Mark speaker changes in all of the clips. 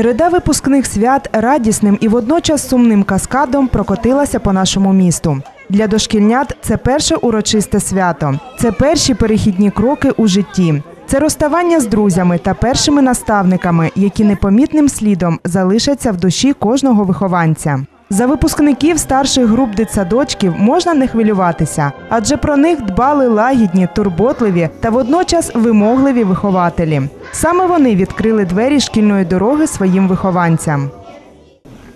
Speaker 1: Череда випускних свят радісним і водночас сумним каскадом прокотилася по нашому місту. Для дошкільнят це перше урочисте свято. Це перші перехідні кроки у житті. Це розставання з друзями та першими наставниками, які непомітним слідом залишаться в душі кожного вихованця. За випускників старших груп дитсадочків можна не хвилюватися, адже про них дбали лагідні, турботливі та водночас вимогливі вихователі. Саме вони відкрили двері шкільної дороги своїм вихованцям.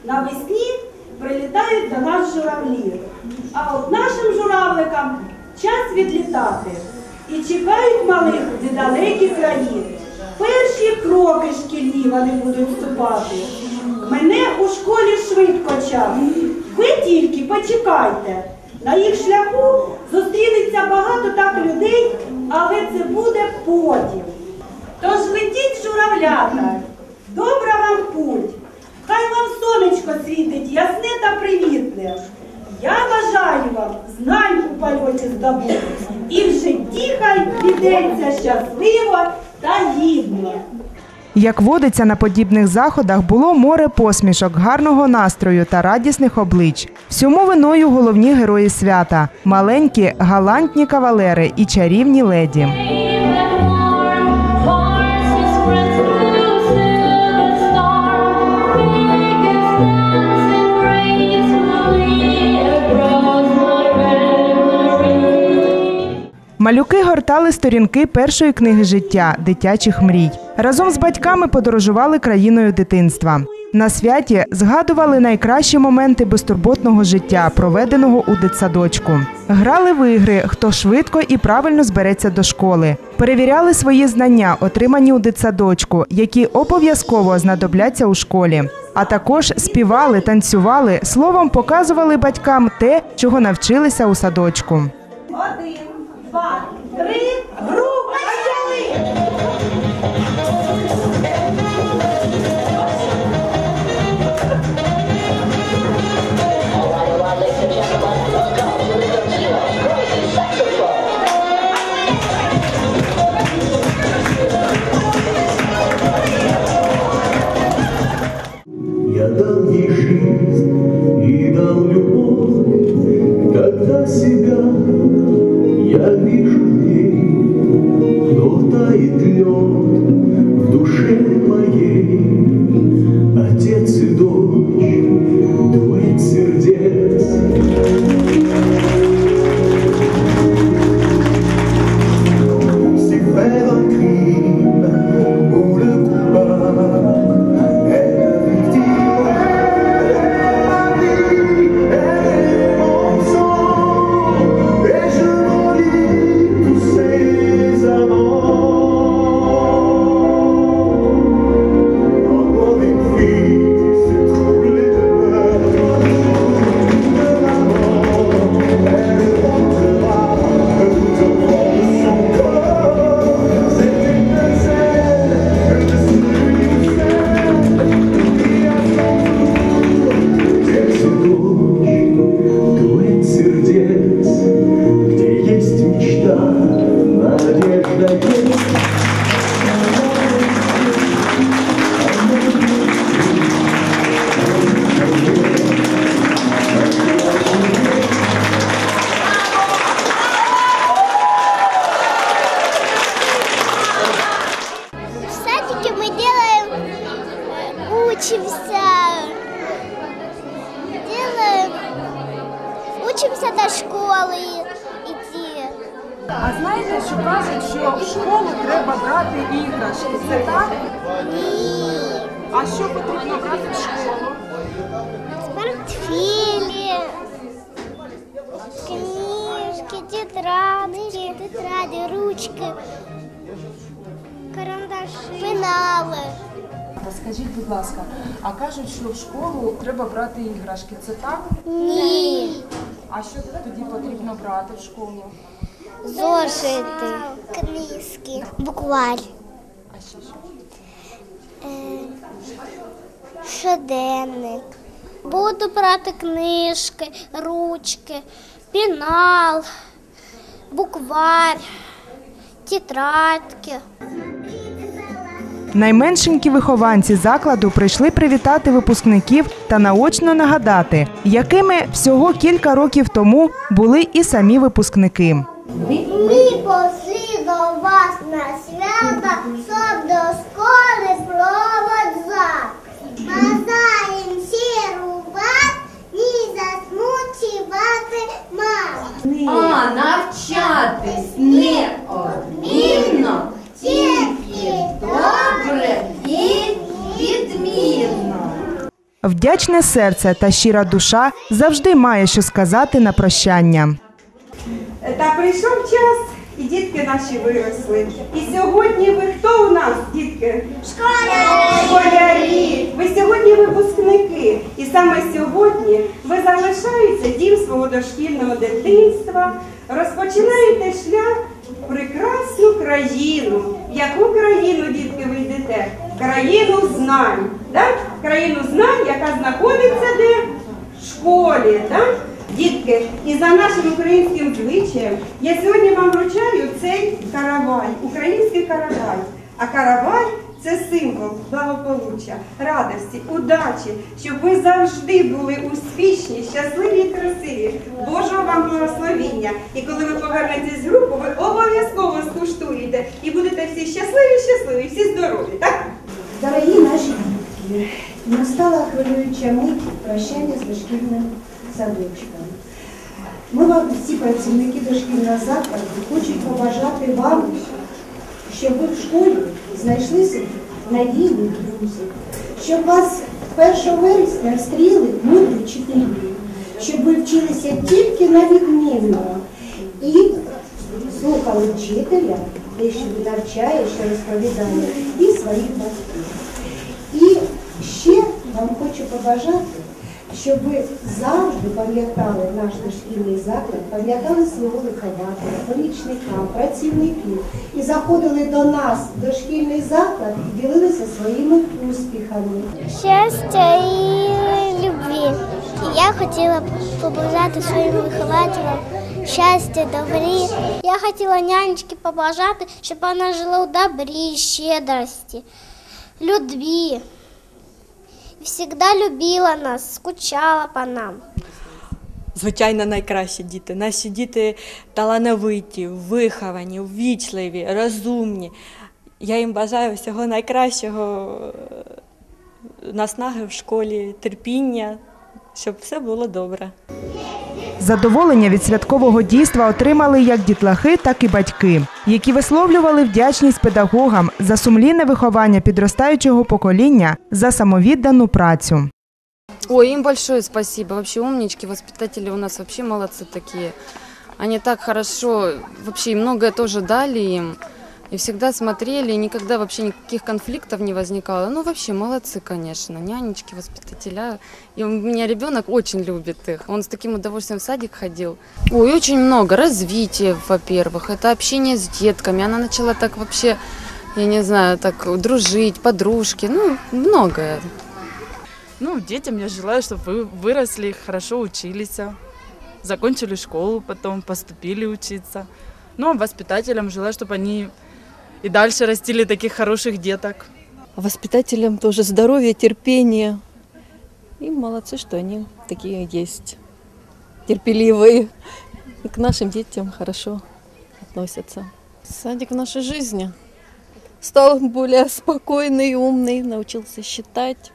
Speaker 2: Навесні прилітають до нас журавлі. А от нашим журавликам час відлітати. І чекають малих в далекі краї. Перші кроки шкільні вони будуть вступати. Мене у школі швидко час. Ви тільки почекайте. На їх шляху зустрінеться багато так людей, але це буде потім. Тож летіть, журавлята, добра вам путь. Хай вам сонечко світить, ясне та привітне. Я бажаю вам знань у польоті здобути. І в житті хай підеться щасливо та гідно.
Speaker 1: Як водиться на подібних заходах, було море посмішок, гарного настрою та радісних облич. Всьому виною головні герої свята маленькі галантні кавалери і чарівні леді. Малюки гортали сторінки першої книги життя дитячих мрій. Разом з батьками подорожували країною дитинства. На святі згадували найкращі моменти безтурботного життя, проведеного у дитсадочку. Грали в ігри, хто швидко і правильно збереться до школи. Перевіряли свої знання, отримані у дитсадочку, які обов'язково знадобляться у школі. А також співали, танцювали, словом показували батькам те, чого навчилися у садочку.
Speaker 2: Один, два, три,
Speaker 3: и любовь, когда себя я вижу в ней, кто тает лед
Speaker 4: А знаєте, що кажуть, що в школу треба брати іграшки? Це так?
Speaker 5: И
Speaker 4: А що потрібно брати в школу?
Speaker 5: портфели, книжки, тетрадки, тетради, ручки, карандаши, пенали.
Speaker 4: Скажіть, будь ласка, а кажуть, що в школу треба брати іграшки. Це так?
Speaker 5: Ні.
Speaker 4: А що тоді потрібно брати в школу?
Speaker 5: Зошити, книжки, букварь,
Speaker 4: А що?
Speaker 5: щоденник. Буду брати книжки, ручки, пінал, букварь, тетрадки.
Speaker 1: Найменшенькі вихованці закладу прийшли привітати випускників та наочно нагадати, якими всього кілька років тому були і самі випускники.
Speaker 5: Ми пошли до вас на свято, щоб до школи проводжати. Бажаєм чарувати і засмучувати маму.
Speaker 6: А навчатись неодмінно, тільки добре і відмінно.
Speaker 1: Вдячне серце та щира душа завжди має що сказати на прощання.
Speaker 7: Та прийшов час, і дітки наші виросли. І сьогодні ви хто у нас, дітки? Школярі! Школярі! Ви сьогодні випускники. І саме сьогодні ви залишаєте дім свого дошкільного дитинства, розпочинаєте шлях в прекрасну країну. В яку країну, дітки, ви йдете? Країну знань. Так? Країну знань, яка знаходиться де? В школі. Так? Дітки, і за нашим українським звичаєм я сьогодні вам вручаю цей каравай, український каравай. А каравай це символ благополуччя, радості, удачі, щоб ви завжди були успішні, щасливі і красиві. Божого вам благословіння. І коли ви повернетесь з групу, ви обов'язково скуштуєте і будете всі щасливі, щасливі, всі здорові, так?
Speaker 8: Дорогі наші дітки, настала хвилююча мить прощання з дошкільним садочком. Ми вам, всі працівники дошкільного закладу, хочуть побажати вам, щоб ви в школі знайшли собі надійних друзів, щоб вас 1 вересня встріли мудрі вчителі, щоб ви вчилися тільки на відмінно і слухали вчителя, те, що він навчає, що розповідає, і своїх батьків. І ще вам хочу побажати, щоб ви завжди пам'ятали наш дошкільний заклад, пам'ятали свого вихователя, помічника, працівників і заходили до нас дошкільний заклад і ділилися своїми успіхами.
Speaker 5: Щастя і любві. Я хотіла побажати своїм вихователям щастя, добрі. Я хотіла нянечки побажати, щоб вона жила у добрі, щедрості, любві. Завжди любила нас, скучала по нам.
Speaker 9: Звичайно, найкращі діти. Наші діти талановиті, виховані, ввічливі, розумні. Я їм бажаю всього найкращого наснаги в школі, терпіння, щоб все було добре.
Speaker 1: Задоволення від святкового дійства отримали як дітлахи, так і батьки, які висловлювали вдячність педагогам за сумлінне виховання підростаючого покоління за самовіддану працю.
Speaker 10: Ой, им большое спасибо. Вообще умнички, воспитатели у нас вообще молодцы такие. Они так хорошо, вообще многое тоже дали им. И всегда смотрели, и никогда вообще никаких конфликтов не возникало. Ну, вообще молодцы, конечно, нянечки, воспитателя. И у меня ребенок очень любит их. Он с таким удовольствием в садик ходил. Ой, очень много. Развития, во-первых. Это общение с детками. Она начала так вообще, я не знаю, так дружить, подружки. Ну, многое.
Speaker 11: Ну, детям я желаю, чтобы вы выросли, хорошо учились, закончили школу, потом поступили учиться. Ну, а воспитателям желаю, чтобы они и дальше растили таких хороших деток.
Speaker 12: Воспитателям тоже здоровья, терпения. И молодцы, что они такие есть. Терпеливые. И к нашим детям хорошо относятся. Садик в нашей жизни. Стал более спокойный и умный, научился считать.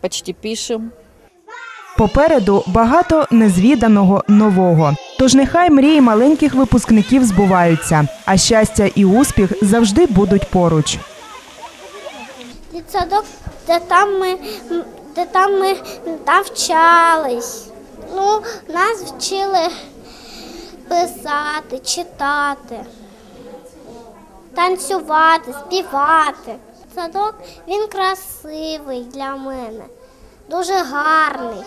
Speaker 12: Почти пишем.
Speaker 1: Попереду багато незвіданого нового. Тож нехай мрії маленьких випускників збуваються, а щастя і успіх завжди будуть поруч.
Speaker 5: Дитсадок, де там ми, де там ми навчались. Ну, нас вчили писати, читати, танцювати, співати. Садок він красивий для мене, дуже гарний.